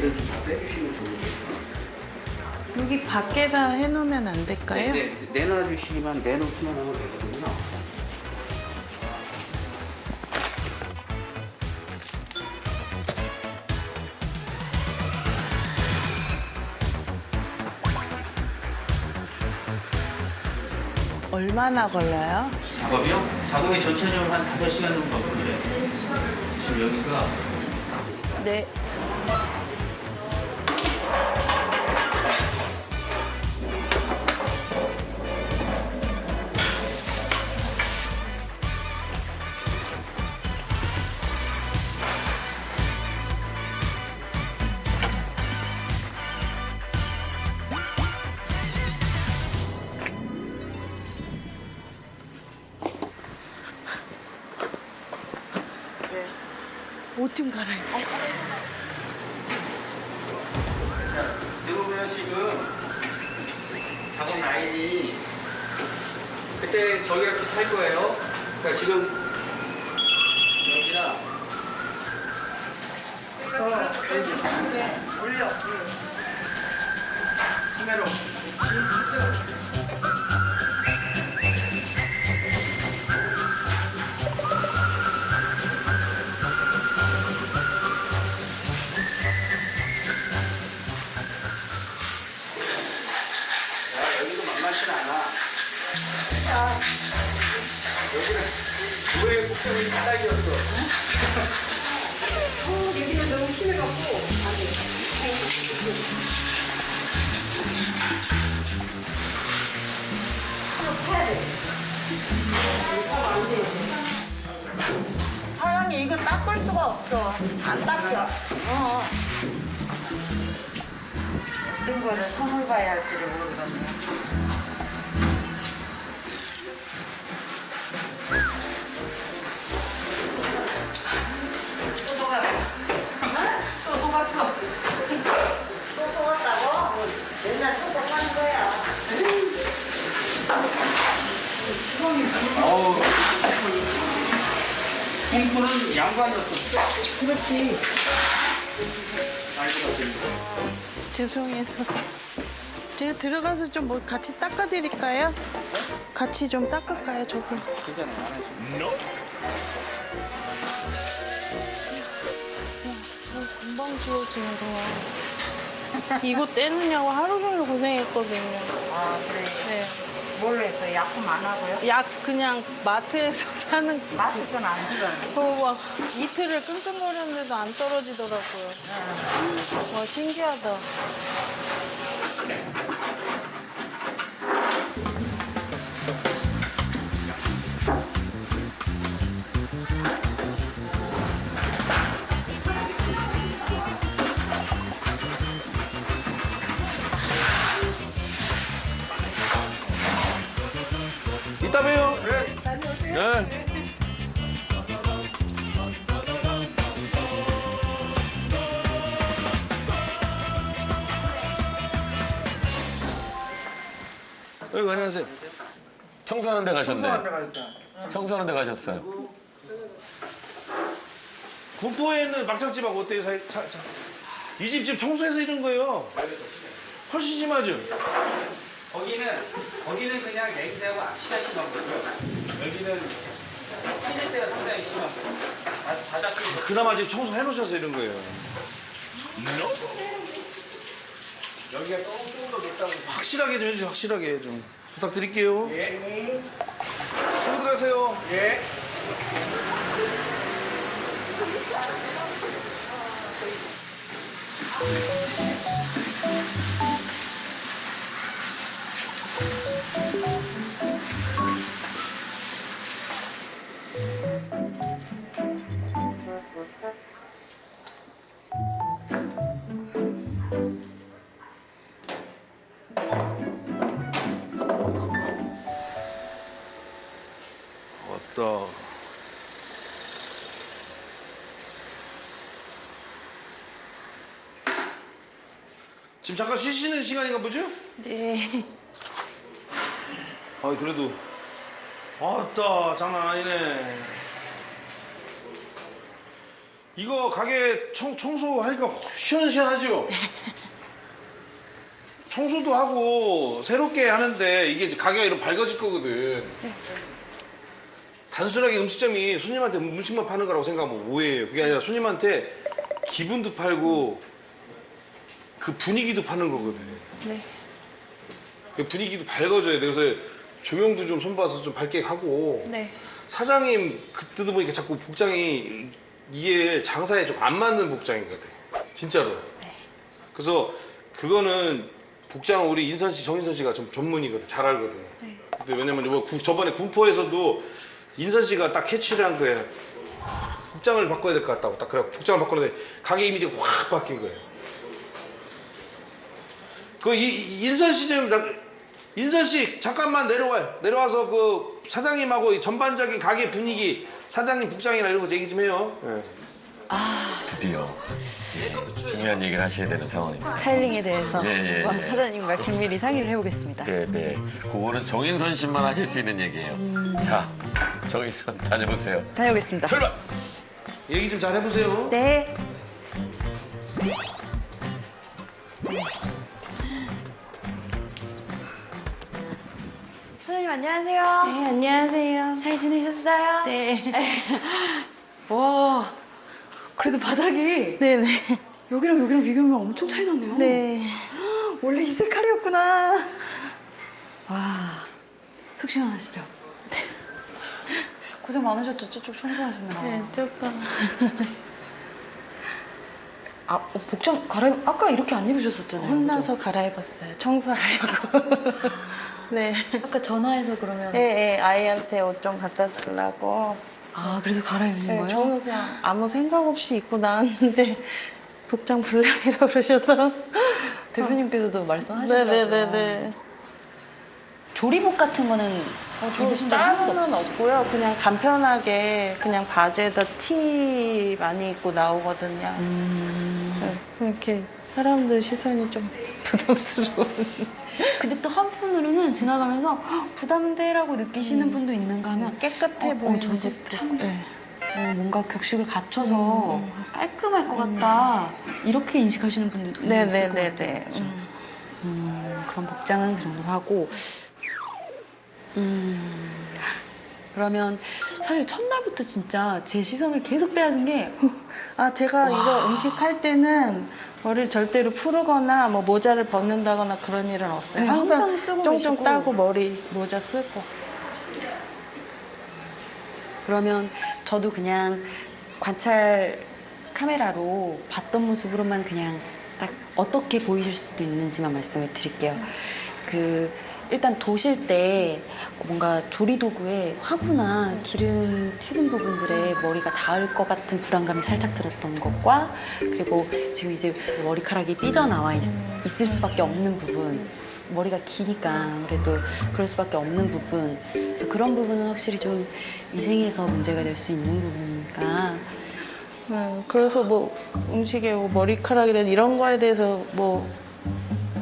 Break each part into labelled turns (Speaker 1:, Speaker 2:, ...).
Speaker 1: 얘를 좀다 빼주시면 좋은데요.
Speaker 2: 여기 밖에다 해놓으면 안 될까요?
Speaker 1: 네, 네, 내놔주시기만 내놓기만 하면 되거든요.
Speaker 2: 얼마나 걸려요?
Speaker 1: 작업이요? 작업이 전체적으로 한 5시간 정도 걸려요. 지금 여기가
Speaker 2: 네. 옷 좀 갈아입고.
Speaker 1: 들어오면 지금 작업 라인이 그때 저기가 비슷할 거예요. 그러니까 지금 여기랑 올려. 카메라. 만만치 않아. 여기는 노예 국정이 바닥이었어.
Speaker 3: 여기는 너무 심해갖고 사장님 이거 닦을 수가 없어 안 닦여 어. 어떤 거를 손을 봐야 할지를 모르겠네
Speaker 1: 공포는 양반이었어.
Speaker 3: 그렇지
Speaker 1: 알고 봤더니.
Speaker 2: 죄송해서. 제가 들어가서 좀 뭐 같이 닦아드릴까요? 같이 좀 닦을까요, 저기?
Speaker 1: 괜찮아요. 안 하죠.
Speaker 2: 금방 지워지는 거야. 이거 떼느냐고 하루 종일 고생했거든요.
Speaker 3: 아 그래
Speaker 2: 네.
Speaker 3: 뭘로 했어요? 약품 안 하고요?
Speaker 2: 약 그냥 마트에서 사는
Speaker 3: 맛있건 안 들어요
Speaker 2: 그거 막 이틀을 끙끙거렸는데도 안 떨어지더라고요. 와, 신기하다.
Speaker 4: 이따 봬요. 네. 네. 어이구, 안녕하세요.
Speaker 5: 청소하는 데 가셨네. 청소하는 데 가셨어요.
Speaker 4: 군포에 있는 막창집하고 어때요? 사이, 차, 차. 이집 지금 청소해서 이런 거예요. 훨씬 심하죠?
Speaker 1: 거기는 거기는 그냥 냄새하고 악취가 심한 거고요. 여기는 찢을 때가 상당히 심한 거예요. 아주 바닥도
Speaker 4: 그나마 지금 청소해 놓으셔서 이런 거예요.
Speaker 1: 여기가 조금 더 높다고.
Speaker 4: 확실하게 좀 해주세요. 확실하게 좀 부탁드릴게요.
Speaker 1: 예.
Speaker 4: 수고들 하세요.
Speaker 1: 예.
Speaker 4: 왔다. 지금 잠깐 쉬시는 시간인가 보죠?
Speaker 2: 네.
Speaker 4: 아 그래도 아따 장난 아니네. 이거 가게 청, 청소하니까 시원시원하죠? 청소도 하고 새롭게 하는데 이게 이제 가게가 이런 밝아질 거거든. 단순하게 음식점이 손님한테 음식만 파는 거라고 생각하면 오해예요. 그게 아니라 손님한테 기분도 팔고 그 분위기도 파는 거거든.
Speaker 2: 네.
Speaker 4: 그 분위기도 밝아져야 돼. 그래서 조명도 좀 손봐서 좀 밝게 하고.
Speaker 2: 네.
Speaker 4: 사장님 그때도 보니까 자꾸 복장이 이게 장사에 좀 안 맞는 복장인 것 같아. 진짜로. 그래서 그거는 복장 우리 인선 씨, 정인선 씨가 좀 전문이거든. 잘 알거든. 그때 왜냐면 이번 구- 저번에 군포에서도 인선 씨가 딱 캐치를 한 거예요. 복장을 바꿔야 될 것 같다고 딱 그래갖고 복장을 바꾸는데 가게 이미지가 확 바뀐 거예요. 그 이- 이- 인선 씨 좀 인선 씨 잠깐만 내려와요. 내려와서 그 사장님하고 이 전반적인 가게 분위기, 사장님 복장이나 이런 거 얘기 좀 해요. 예.
Speaker 5: 드디어 예, 중요한 얘기를 하셔야 되는 상황입니다.
Speaker 6: 스타일링에 대해서
Speaker 5: 예, 예,
Speaker 6: 와,
Speaker 5: 예.
Speaker 6: 사장님과 긴밀히 상의를 해보겠습니다.
Speaker 5: 네, 네. 그거는 정인선 씨만 하실 수 있는 얘기예요. 자, 정인선 다녀오세요.
Speaker 6: 다녀오겠습니다.
Speaker 5: 출발!
Speaker 4: 얘기 좀 잘 해보세요.
Speaker 6: 네. 사장님 안녕하세요.
Speaker 2: 네, 안녕하세요.
Speaker 6: 잘 지내셨어요?
Speaker 2: 네.
Speaker 6: 와, 그래도 바닥이
Speaker 2: 네네.
Speaker 6: 여기랑 여기랑 비교하면 엄청 차이 나네요.
Speaker 2: 네.
Speaker 6: 원래 이 색깔이었구나. 와, 속 시원하시죠? 네. 고생 많으셨죠? 저쪽 청소하시느라.
Speaker 2: 네, 조금.
Speaker 6: 아, 어, 복장 갈아입, 아까 이렇게 안 입으셨었잖아요.
Speaker 2: 혼나서 갈아입었어요. 청소하려고. 네.
Speaker 6: 아까 전화해서 그러면.
Speaker 2: 네, 네, 아이한테 옷 좀 갖다 쓰려고.
Speaker 6: 아, 그래서 갈아입으신
Speaker 2: 네,
Speaker 6: 거예요?
Speaker 2: 저는 그냥 아무 생각 없이 입고 나왔는데 복장 불량이라고 그러셔서.
Speaker 6: 대표님께서도 말씀하시더라고요.
Speaker 2: 네네네네.
Speaker 6: 조리복 같은 거는 입으신 적한 번도
Speaker 2: 따로는
Speaker 6: 없어요?
Speaker 2: 없고요. 그냥 간편하게 그냥 바지에다 티 많이 입고 나오거든요. 네, 이렇게 사람들 시선이 좀 부담스러운.
Speaker 6: 근데 또 한편으로는 지나가면서 "헉, 부담돼라고 느끼시는 분도 있는가 하면
Speaker 2: 깨끗해
Speaker 6: 어,
Speaker 2: 보이는
Speaker 6: 어, 저집
Speaker 2: 집도.
Speaker 6: 참
Speaker 2: 네.
Speaker 6: 어, 뭔가 격식을 갖춰서 깔끔할 것 같다. 이렇게 인식하시는 분들도 분명히 있을 것 같아요.
Speaker 2: 네네네네.
Speaker 6: 음, 그런 복장은 그 정도 하고. 음, 그러면 사실 첫날부터 진짜 제 시선을 계속 빼앗은 게
Speaker 2: 아, 제가 이거 음식 할 때는 머리를 절대로 풀거나 뭐 모자를 벗는다거나 그런 일은 없어요.
Speaker 6: 네,
Speaker 2: 항상,
Speaker 6: 항상 쓰고
Speaker 2: 쫑쫑
Speaker 6: 계시고.
Speaker 2: 따고 머리 모자 쓰고.
Speaker 6: 그러면 저도 그냥 관찰 카메라로 봤던 모습으로만 그냥 딱 어떻게 보이실 수도 있는지만 말씀을 드릴게요. 그 일단 도실 때 뭔가 조리 도구에 화구나 기름 튀는 부분들에 머리가 닿을 것 같은 불안감이 살짝 들었던 것과 그리고 지금 이제 머리카락이 삐져나와 있, 있을 수밖에 없는 부분 머리가 기니까 아무래도 그럴 수밖에 없는 부분. 그래서 그런 부분은 확실히 좀 위생에서 문제가 될 수 있는 부분이니까
Speaker 2: 네, 그래서 뭐 음식에 뭐 머리카락이나 이런 거에 대해서 뭐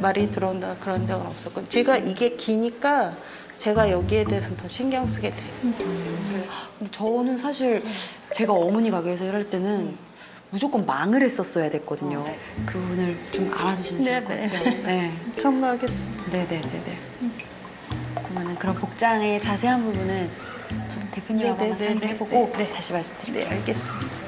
Speaker 2: 말이 들어온다 그런 적은 없었고 제가 이게 기니까 제가 여기에 대해서는 더 신경 쓰게 돼요.
Speaker 6: 근데 저는 사실 제가 어머니 가게에서 일할 때는 무조건 망을 했었어야 됐거든요. 그 부분을 좀 알아주시면 좋을 것
Speaker 2: 네, 네,
Speaker 6: 같아요. 네.
Speaker 2: 첨가하겠습니다.
Speaker 6: 네네네네. 그러면 그런 복장의 자세한 부분은 저도 대표님하고
Speaker 2: 네,
Speaker 6: 한번
Speaker 2: 네, 네,
Speaker 6: 상의해보고
Speaker 2: 네, 네.
Speaker 6: 다시 말씀드릴게요.
Speaker 2: 네, 알겠습니다.